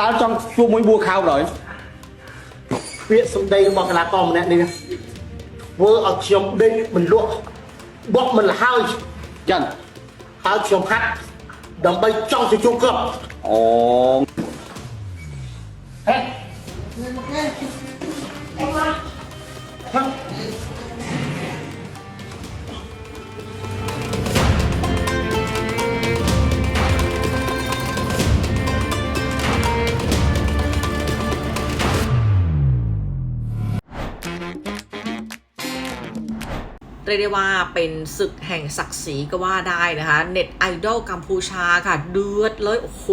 ដល់ចង់ជួបមួយបួខោ rồi ពាក្យសម្ដីរបស់កីឡាករម្នាក់នេះណាធ្វើឲ្យខ្ញុំដេកមិនលក់បក់មិនលហើយចឹងហើយខ្ញុំហាត់ដើម្បីចង់ទៅជួបគ្រាប់អូហេហេ เรียกได้ว่าเป็นศึกแห่งศักดิ์ศรีก็ว่าได้นะคะเน็ตไอดอลกัมพูชาค่ะเดือดเลย โอ้โห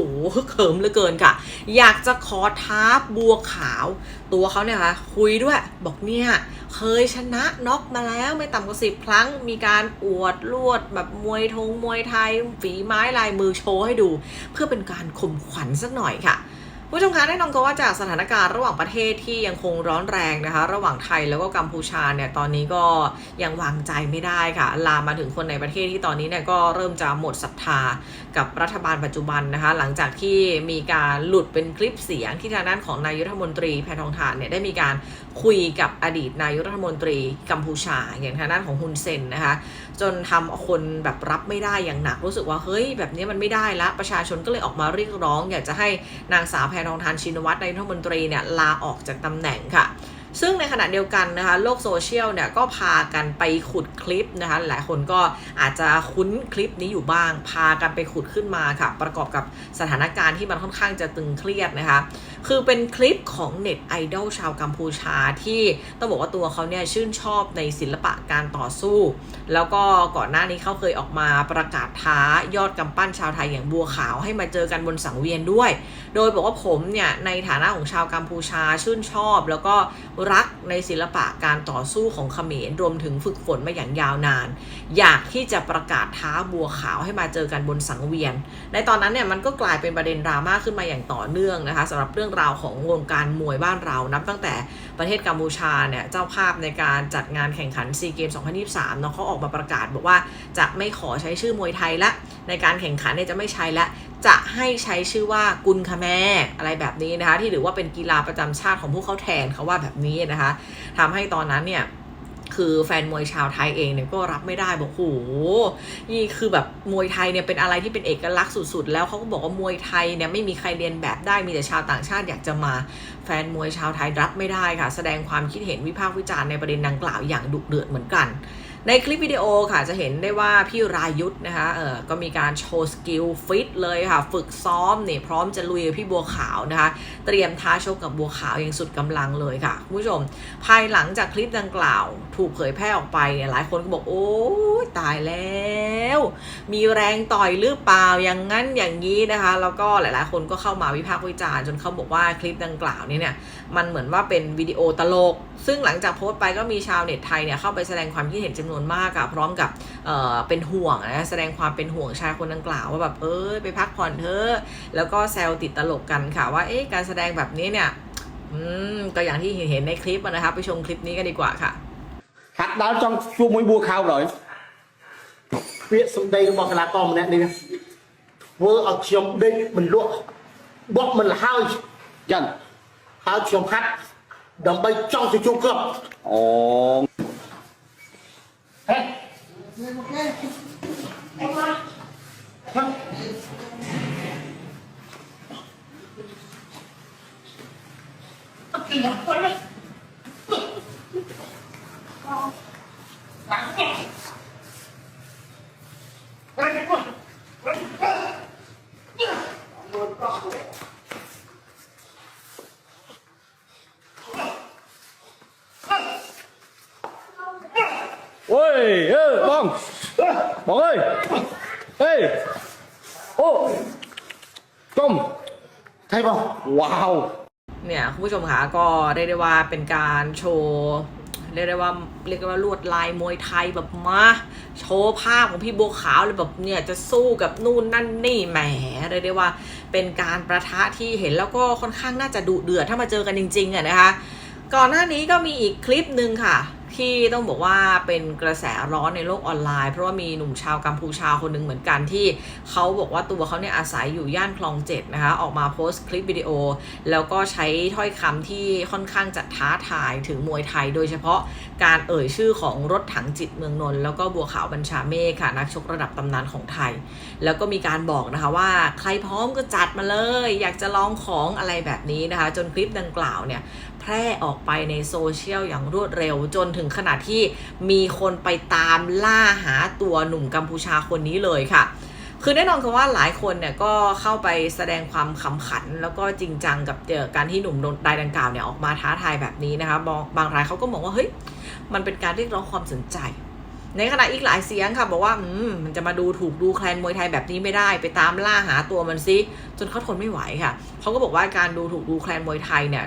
เหิมเหลือเกินค่ะ อยากจะขอท้าบัวขาว ตัวเขาเนี่ยค่ะคุยด้วย บอกเนี่ย เคยชนะน็อกมาแล้วไม่ต่ำกว่าสิบครั้ง มีการอวดลวดแบบมวยทงมวยไทย ฝีไม้ลายมือโชว์ให้ดู เพื่อเป็นการข่มขวัญสักหน่อยค่ะ ผู้ชมคะแน่นอนก็ว่าจากสถานการณ์ระหว่างประเทศที่ยังคงร้อนแรงนะคะ ระหว่างไทยแล้วก็กัมพูชาเนี่ยตอนนี้ก็ยังวางใจไม่ได้ค่ะ ลามมาถึงคนในประเทศที่ตอนนี้เนี่ยก็เริ่มจะหมดศรัทธากับรัฐบาลปัจจุบันนะคะ หลังจากที่มีการหลุดเป็นคลิปเสียงที่ทางด้านของนายรัฐมนตรีแพทองทานเนี่ยได้มีการคุยกับอดีตนายรัฐมนตรีกัมพูชา อย่างทางด้านของฮุนเซนนะคะ จนทำเอาคนแบบรับไม่ได้อย่างหนักรู้สึกว่าเฮ้ยแบบนี้มันไม่ได้ละประชาชนก็เลยออกมาเรียกร้อง อยากจะให้นางสาวแพทองทานชินวัตรนายรัฐมนตรีเนี่ยลาออกจากตำแหน่งค่ะ ซึ่งในขณะเดียวกันนะคะโลกโซเชียลเนี่ยก็พากันไปขุดคลิปนะคะหลายคนก็อาจจะคุ้นคลิปนี้อยู่บ้าง พากันไปขุดขึ้นมาค่ะ ประกอบกับสถานการณ์ที่มันค่อนข้างจะตึงเครียดนะคะ คือเป็นคลิปของเน็ตไอดอลชาวกัมพูชาที่ต้องบอกว่าตัวเขาเนี่ยชื่นชอบในศิลปะการต่อสู้ แล้วก็ก่อนหน้านี้เขาเคยออกมาประกาศท้ายอดกำปั้นชาวไทยอย่างบัวขาวให้มาเจอกันบนสังเวียนด้วย โดยบอกว่าผมเนี่ยในฐานะของชาวกัมพูชาชื่นชอบ แล้วก็รักในศิลปะการต่อสู้ของเขมรรวมถึงฝึกฝนมาอย่างยาวนาน อยากที่จะประกาศท้าบัวขาวให้มาเจอกันบนสังเวียน ในตอนนั้นเนี่ยมันก็กลายเป็นประเด็นดราม่าขึ้นมาอย่างต่อเนื่องนะคะสำหรับเรื่องราวของวงการมวยบ้านเรานับตั้งแต่ประเทศกัมพูชาเนี่ยเจ้าภาพในการจัดงานแข่งขันซีเกม 2023เนาะเขาออกมาประกาศบอกว่าจะไม่ขอใช้ชื่อมวยไทยละในการแข่งขันเนี่ยจะไม่ใช้ละ จะให้ใช้ชื่อว่ากุนคาแมอะไรแบบนี้นะคะ ที่ถือว่าเป็นกีฬาประจำชาติของพวกเขาแทนเขาว่าแบบนี้นะคะทำให้ตอนนั้นเนี่ยคือแฟนมวยชาวไทยเองเนี่ยก็รับไม่ได้บอกโหนี่คือแบบมวยไทยเนี่ยเป็นอะไรที่เป็นเอกลักษณ์สุดๆ แล้วเขาก็บอกว่ามวยไทยเนี่ยไม่มีใครเรียนแบบได้มีแต่ชาวต่างชาติอยากจะมาแฟนมวยชาวไทยรับไม่ได้ค่ะ แสดงความคิดเห็นวิพากษ์วิจารณ์ในประเด็นดังกล่าวอย่างดุเดือดเหมือนกัน ในคลิปวิดีโอค่ะจะเห็นได้ว่าพี่รายุทธ์นะคะเออก็มีการโชว์สกิลฟิตเลยค่ะ ฝึกซ้อมเนี่ยพร้อมจะลุยกับพี่บัวขาวนะคะ เตรียมท้าชกกับบัวขาวอย่างสุดกำลังเลยค่ะคุณผู้ชม ภายหลังจากคลิปดังกล่าว ถูกเผยแพร่ออกไปเนี่ยหลายคนก็บอก โอ้ตายแล้ว มีแรงต่อยหรือเปล่าอย่างนั้นอย่างนี้นะคะ แล้วก็หลายๆ คนก็เข้ามาวิพากษ์วิจารณ์จนเขาบอกว่าคลิปดังกล่าวนี้เนี่ยมันเหมือนว่าเป็นวิดีโอตลก ซึ่งหลังจากโพสต์ไปก็มีชาวเน็ตไทยเนี่ยเข้าไปแสดงความคิดเห็นจำนวนนวนมากอะพร้อมกับเเป็นห่วงนะแสดงความเป็นห่วงชายคนดังกล่าวว่าแบบเอ้ยไปพักผ่อนเถอะแล้วก็แซวติดตลกกันค่ะว่าเอ๊ะการแสดงแบบนี้เนี่ยอืมก็อย่างที่เห็นในคลิปนะคะไปชมคลิปนี้กันดีกว่าค่ะคัตแล้วจ้องชูมวยบัวขาวเลยเปียสมเด็จบอกลาะกอมเนี่ยนี่เวอร์เอาชมเด็กมันลวกบอกมันห้าวยันห้าวชมคัดดำไปจ้องจะจูเกืบอ๋อ 哎。 โอ้จ้มใช่ป่ะว้าว เนี่ยคุณผู้ชมคะก็เรียกได้ว่าเป็นการโชว์เรียกได้ว่าเรียกว่าลวดลายมวยไทยแบบมาโชว์ภาพของพี่บัวขาวเลยแบบเนี่ยจะสู้กับนู่นนั่นนี่แหมเรียกได้ว่าเป็นการประทะที่เห็นแล้วก็ค่อนข้างน่าจะดุเดือดถ้ามาเจอกันจริงๆอะนะคะ ก่อนหน้านี้ก็มีอีกคลิปหนึ่งค่ะ ที่ต้องบอกว่าเป็นกระแสร้อนในโลกออนไลน์ เพราะว่ามีหนุ่มชาวกัมพูชาคนหนึ่งเหมือนกันที่เขาบอกว่าตัวเขาเนี่ยอาศัยอยู่ย่านคลองเจ็ดนะคะออกมาโพสต์คลิปวิดีโอ แล้วก็ใช้ถ้อยคำที่ค่อนข้างจะท้าทายถึงมวยไทย โดยเฉพาะการเอ่ยชื่อของรถถังจิตเมืองนนท์แล้วก็บัวขาวบัญชาเมฆค่ะนักชกระดับตำนานของไทย แล้วก็มีการบอกนะคะว่าใครพร้อมก็จัดมาเลย อยากจะลองของอะไรแบบนี้นะคะ จนคลิปดังกล่าวเนี่ยแพร่ออกไปในโซเชียลอย่างรวดเร็ว จนถึงขนาดที่มีคนไปตามล่าหาตัวหนุ่มกัมพูชาคนนี้เลยค่ะคือแน่นอนคือว่าหลายคนเนี่ยก็เข้าไปแสดงความขำขัน แล้วก็จริงจังกับเอ่อการที่หนุ่มรายดังกล่าวเนี่ยออกมาท้าทายแบบนี้นะคะบางบางรายเขาก็มองว่าเฮ้ยมันเป็นการเรียกร้องความสนใจ ในขณะอีกหลายเสียงค่ะบอกว่าอืมมันจะมาดูถูกดูแคลนมวยไทยแบบนี้ไม่ได้ไปตามล่าหาตัวมันซิจนเขาทนไม่ไหวค่ะเขาก็บอกว่าการดูถูกดูแคลนมวยไทยเนี่ย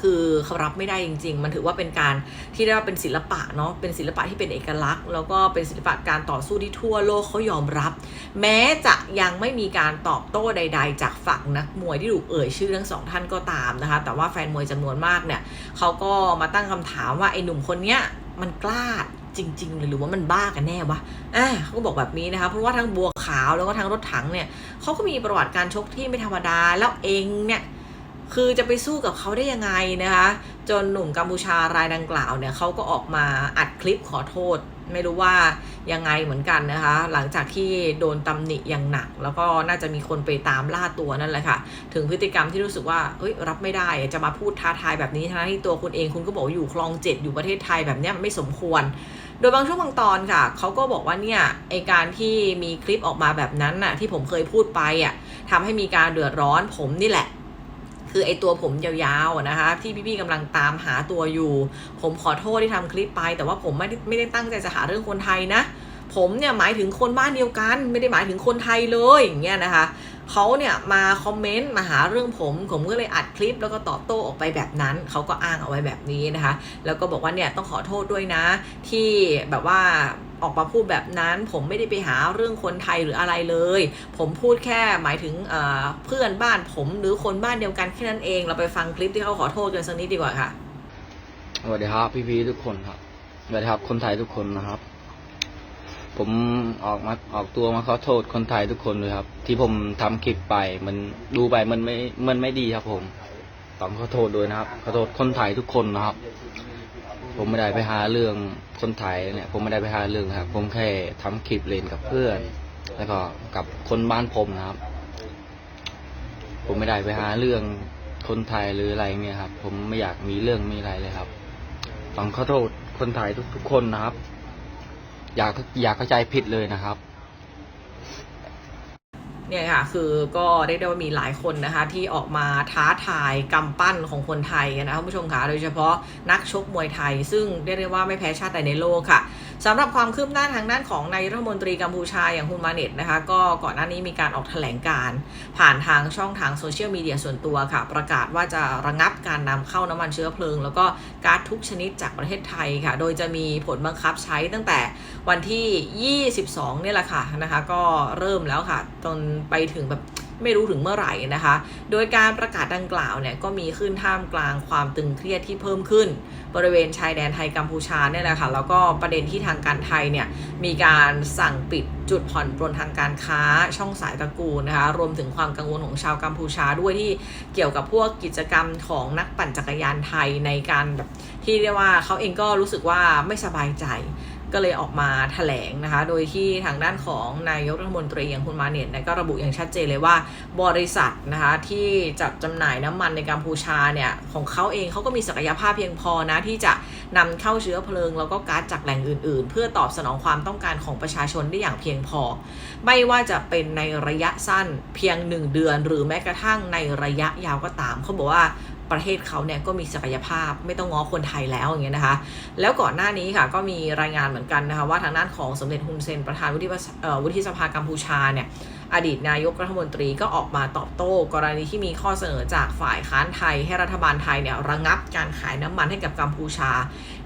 คือเขารับไม่ได้จริง ๆ มันถือว่าเป็นการที่เรียกว่าเป็นศิลปะเนาะเป็นศิลปะที่เป็นเอกลักษณ์ แล้วก็เป็นศิลปะการต่อสู้ที่ทั่วโลกเขายอมรับ แม้จะยังไม่มีการตอบโต้ใด ๆ จากฝั่งนักมวยที่ถูกเอ่ยชื่อทั้งสองท่านก็ตามนะคะแต่ว่าแฟนมวยจำนวนมากเนี่ยเขาก็มาตั้งคำถามว่าไอ้หนุ่มคนเนี้ยมันกล้าจริงๆหรือว่ามันบ้ากันแน่วะอ่าเขาก็บอกแบบนี้นะคะ เพราะว่าทั้งบัวขาวแล้วก็ทั้งรถถังเนี่ยเขาก็มีประวัติการชกที่ไม่ธรรมดา แล้วเองเนี่ย คือจะไปสู้กับเขาได้ยังไงนะคะ จนหนุ่มกัมพูชารายดังกล่าวเนี่ยเขาก็ออกมาอัดคลิปขอโทษ ไม่รู้ว่ายังไงเหมือนกันนะคะ หลังจากที่โดนตำหนิอย่างหนัก แล้วก็น่าจะมีคนไปตามล่าตัวนั่นแหละค่ะ ถึงพฤติกรรมที่รู้สึกว่าเอ้ยรับไม่ได้จะมาพูดท้าทายแบบนี้ทั้งที่ตัวคุณเองคุณก็บอกอยู่คลองเจ็ดอยู่ประเทศไทยแบบนี้ไม่สมควร โดยบางช่วงบางตอนค่ะเขาก็บอกว่าเนี่ยไอการที่มีคลิปออกมาแบบนั้นน่ะที่ผมเคยพูดไปอะทำให้มีการเดือดร้อนผมนี่แหละ คือไอตัวผมยาวๆนะคะ ที่พี่ๆกำลังตามหาตัวอยู่ ผมขอโทษที่ทำคลิปไป แต่ว่าผมไม่ได้ไม่ได้ตั้งใจจะหาเรื่องคนไทยนะ ผมเนี่ยหมายถึงคนบ้านเดียวกัน ไม่ได้หมายถึงคนไทยเลยอย่างเงี้ยนะคะ เขาเนี่ยมาคอมเมนต์มาหาเรื่องผม ผมก็เลยอัดคลิปแล้วก็ตอบโต้ออกไปแบบนั้นเขาก็อ้างเอาไว้แบบนี้นะคะ แล้วก็บอกว่าเนี่ยต้องขอโทษด้วยนะ ที่แบบว่าออกมาพูดแบบนั้นผมไม่ได้ไปหาเรื่องคนไทยหรืออะไรเลย ผมพูดแค่หมายถึงเเพื่อนบ้านผมหรือคนบ้านเดียวกันแค่นั้นเองเราไปฟังคลิปที่เขาขอโทษกันสักนิดดีกว่าค่ะสวัสดีครับพี่พีทุกคนครับสวัสดีครับคนไทยทุกคนนะครับ ผมออกมาออกตัวมาขอโทษคนไทยทุกคนเลยครับ ที่ผมทำคลิปไปมันดูไปมันไม่มันไม่ดีครับผมต้องขอโทษด้วยนะครับขอโทษคนไทยทุกคนนะครับ ผมไม่ได้ไปหาเรื่องคนไทยเนี่ย ผมไม่ได้ไปหาเรื่องครับ ผมแค่ทำคลิปเล่นกับเพื่อน แล้วก็กับคนบ้านผมนะครับ ผมไม่ได้ไปหาเรื่องคนไทยหรืออะไรเงี้ยครับ ผมไม่อยากมีเรื่องมีอะไรเลยครับต้องขอโทษคนไทยทุกๆคนนะครับ อยากอยากเข้าใจผิดเลยนะครับ เนี่ยค่ะคือก็เรียกได้ว่ามีหลายคนนะคะที่ออกมาท้าทายกำปั้นของคนไทยนะคะคุณผู้ชมคะโดยเฉพาะนักชกมวยไทย ซึ่งเรียกได้ว่าไม่แพ้ชาติใดในโลกค่ะสำหรับความคืบหน้าทางด้านของนายรัฐมนตรีกัมพูชาอย่างฮุนมาเน็ตนะคะก็ก่อนหน้านี้มีการออกแถลงการ์ผ่านทางช่องทางโซเชียลมีเดียส่วนตัวค่ะ ประกาศว่าจะระงับการนำเข้าน้ำมันเชื้อเพลิง แล้วก็ก๊าซทุกชนิดจากประเทศไทยค่ะ โดยจะมีผลบังคับใช้ตั้งแต่วันที่ 22 เนี่ยแหละค่ะนะคะก็เริ่มแล้วค่ะจนไปถึงแบบไม่รู้ถึงเมื่อไหร่นะคะ โดยการประกาศดังกล่าวเนี่ยก็มีขึ้นท่ามกลางความตึงเครียดที่เพิ่มขึ้น บริเวณชายแดนไทยกัมพูชาเนี่ยแหละค่ะแล้วก็ประเด็นที่ทางการไทยเนี่ยมีการสั่งปิดจุดผ่อนปลนทางการค้าช่องสายตระกูลนะคะรวมถึงความกังวลของชาวกัมพูชาด้วยที่เกี่ยวกับพวกกิจกรรมของนักปั่นจักรยานไทยในการแบบที่เรียกว่าเขาเองก็รู้สึกว่าไม่สบายใจ ก็เลยออกมาแถลงนะคะ โดยที่ทางด้านของนายกรัฐมนตรีอย่างคุณมาเนตนะก็ระบุอย่างชัดเจนเลยว่าบริษัทนะคะที่จัดจำหน่ายน้ำมันในกัมพูชาเนี่ยของเขาเองเขาก็มีศักยภาพเพียงพอนะที่จะนำเข้าเชื้อเพลิง แล้วก็ก๊าซจากแหล่งอื่น ๆ เพื่อตอบสนองความต้องการของประชาชนได้อย่างเพียงพอ ไม่ว่าจะเป็นในระยะสั้นเพียง 1 เดือน หรือแม้กระทั่งในระยะยาวก็ตามเขาบอกว่า ประเทศเขาเนี่ยก็มีศักยภาพไม่ต้องง้อคนไทยแล้วอย่างเงี้ยนะคะ แล้วก่อนหน้านี้ค่ะก็มีรายงานเหมือนกันนะคะว่าทางด้านของสมเด็จฮุนเซนประธานวุฒิสเอ่อวุฒิสภากัมพูชาเนี่ยอดีตนายกรัฐมนตรีก็ออกมาตอบโต้ กรณีที่มีข้อเสนอจากฝ่ายค้านไทย ให้รัฐบาลไทยเนี่ยระงับการขายน้ำมันให้กับกัมพูชา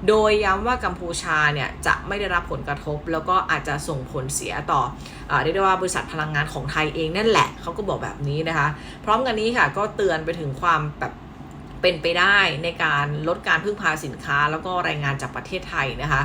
โดยย้ำว่ากัมพูชาเนี่ยจะไม่ได้รับผลกระทบ แล้วก็อาจจะส่งผลเสียต่อเอ่อเรียกได้ว่าบริษัทพลังงานของไทยเองนั่นแหละเขาก็บอกแบบนี้นะคะ พร้อมกันนี้ค่ะก็เตือนไปถึงความแบบ เป็นไปได้ในการลดการพึ่งพาสินค้าแล้วก็แรงงานจากประเทศไทยนะคะ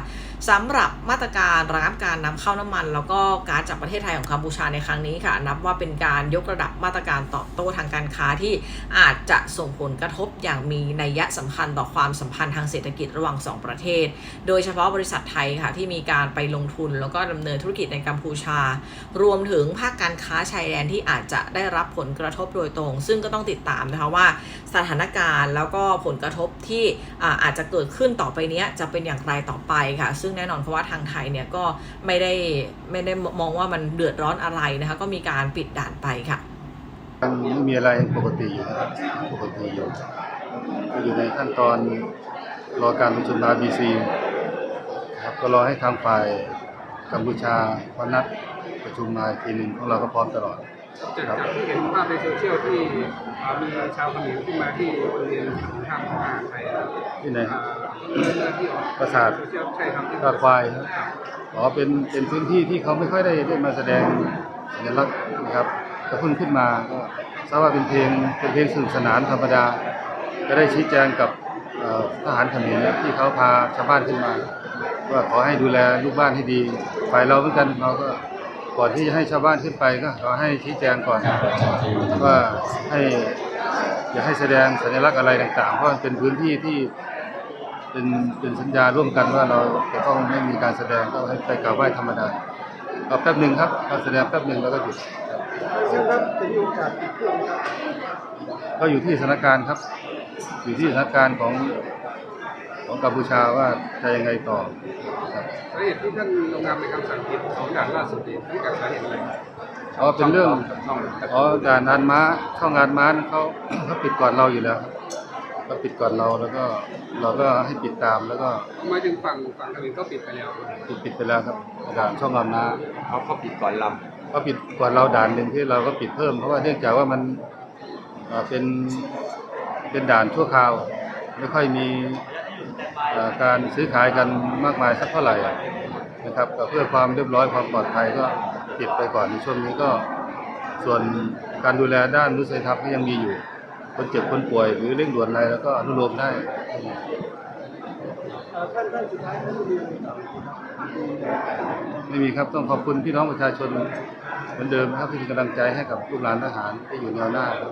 สำหรับมาตรการระงับการนำเข้าน้ำมัน แล้วก็ก๊าซจากประเทศไทยของกัมพูชาในครั้งนี้ค่ะ นับว่าเป็นการยกระดับมาตรการตอบโต้ทางการค้าที่อาจจะส่งผลกระทบอย่างมีนัยยะสำคัญต่อความสัมพันธ์ทางเศรษฐกิจระหว่างสองประเทศ โดยเฉพาะบริษัทไทยค่ะที่มีการไปลงทุนแล้วก็ดำเนินธุรกิจในกัมพูชา รวมถึงภาคการค้าชายแดนที่อาจจะได้รับผลกระทบโดยตรง ซึ่งก็ต้องติดตามนะคะว่าสถานการณ์แล้วก็ผลกระทบที่อาจจะเกิดขึ้นต่อไปนี้จะเป็นอย่างไรต่อไปค่ะ ซึ่งแน่นอนเพราะว่าทางไทยเนี่ยก็ไม่ได้ไม่ได้มองว่ามันเดือดร้อนอะไรนะคะก็มีการปิดด่านไปค่ะมีอะไรปกติอยู่นะครับปกติอยู่ก็อยู่ในขั้นตอนรอการประชุม RBC ครับก็รอให้ทางฝ่ายกัมพูชาวันนัดประชุมมาทีนึงของเราก็พร้อมตลอด จากจากที่เห็นภาพในโซเชียลที่อ่ามีชาวเขมรขึ้นมาที่บริเวณทางทหารไทยนะครับที่ไหนอ่าเจ้าหน้าที่ออกปราสาทโซเชียลใช่ครับที่ตาควายครับอ๋อเป็นเป็นพื้นที่ที่เขาไม่ค่อยได้ได้มาแสดงสัญลักษณ์นะครับก็เพิ่งขึ้นมาก็ทราบว่าเป็นเพลงเป็นเพลงสนุกสนานธรรมดาจะได้ชี้แจงกับเอ่อทหารเขมรที่เขาพาชาวบ้านขึ้นมาว่าขอให้ดูแลลูกบ้านให้ดีฝ่ายเราเหมือนกันเราก็ ก่อนที่จะให้ชาวบ้านขึ้นไปก็ขอให้ชี้แจงก่อนว่าให้อย่าให้แสดงสัญลักษณ์อะไรต่างๆ เพราะมันเป็นพื้นที่ที่เป็นเป็นสัญญาร่วมกันว่าเราจะต้องไม่มีการแสดงก็ให้ไปกราบไหว้ธรรมดาก็แป๊บหนึ่งครับการแสดงแป๊บหนึ่งแล้วก็หยุดซึ่งก็จะมีโอกาสติดเครื่องครับก็อยู่ที่สถานการณ์ครับ อยู่ที่สถานการณ์ของ ของกัมพูชาว่าจะยังไงต่อครับสาเหตุที่ท่านลงนามในคำสั่งปิดสองด่านล่าสุดนี้ที่กับสาเหตุอะไรอ๋อเป็นเรื่องอ๋อด่านงานม้าเข้างานม้านั้นเขาเขาปิดก่อนเราอยู่แล้วครับเขาปิดก่อนเราแล้วก็เราก็ให้ปิดตามแล้วก็หมายถึงฝั่งฝั่งเขมรก็ปิดไปแล้วปิดปิดไปแล้วครับด่านช่องลำน้าเขาเขาปิดก่อนลเขาปิดก่อนเราด่านหนึ่งที่เราก็ปิดเพิ่มเพราะว่าเนื่องจากว่ามันอ่าเป็นเป็นด่านชั่วคราว ไม่ค่อยมีอ่า การซื้อขายกันมากมายสักเท่าไหร่นะครับก็เพื่อความเรียบร้อยความปลอดภัยก็ปิดไปก่อนในช่วงนี้ก็ ส่วนการดูแลด้านนุสัยทัพก็ยังมีอยู่คนเจ็บคนป่วยหรือเร่งด่วนอะไรแล้วก็อนุโลมได้ ไม่มีครับต้องขอบคุณพี่น้องประชาชนเหมือนเดิมครับที่เป็นกำลังใจให้กับลูกหลานทหารที่อยู่แนวหน้าครับ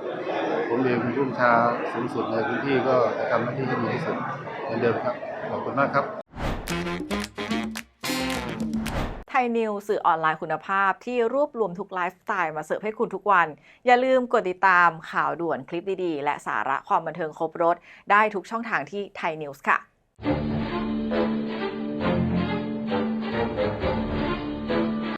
ผมเองเป็นผู้บัญชาสูงสุดในพื้นที่ก็จะทำหน้าที่ให้ดีที่สุดเหมือนเดิมครับขอบคุณมากครับไทยนิวสื่อออนไลน์คุณภาพที่รวบรวมทุกไลฟ์สไตล์มาเสิร์ฟให้คุณทุกวัน อย่าลืมกดติดตามข่าวด่วนคลิปดีๆ และสาระความบันเทิงครบรถ ได้ทุกช่องทางที่ไทยนิวส์ค่ะ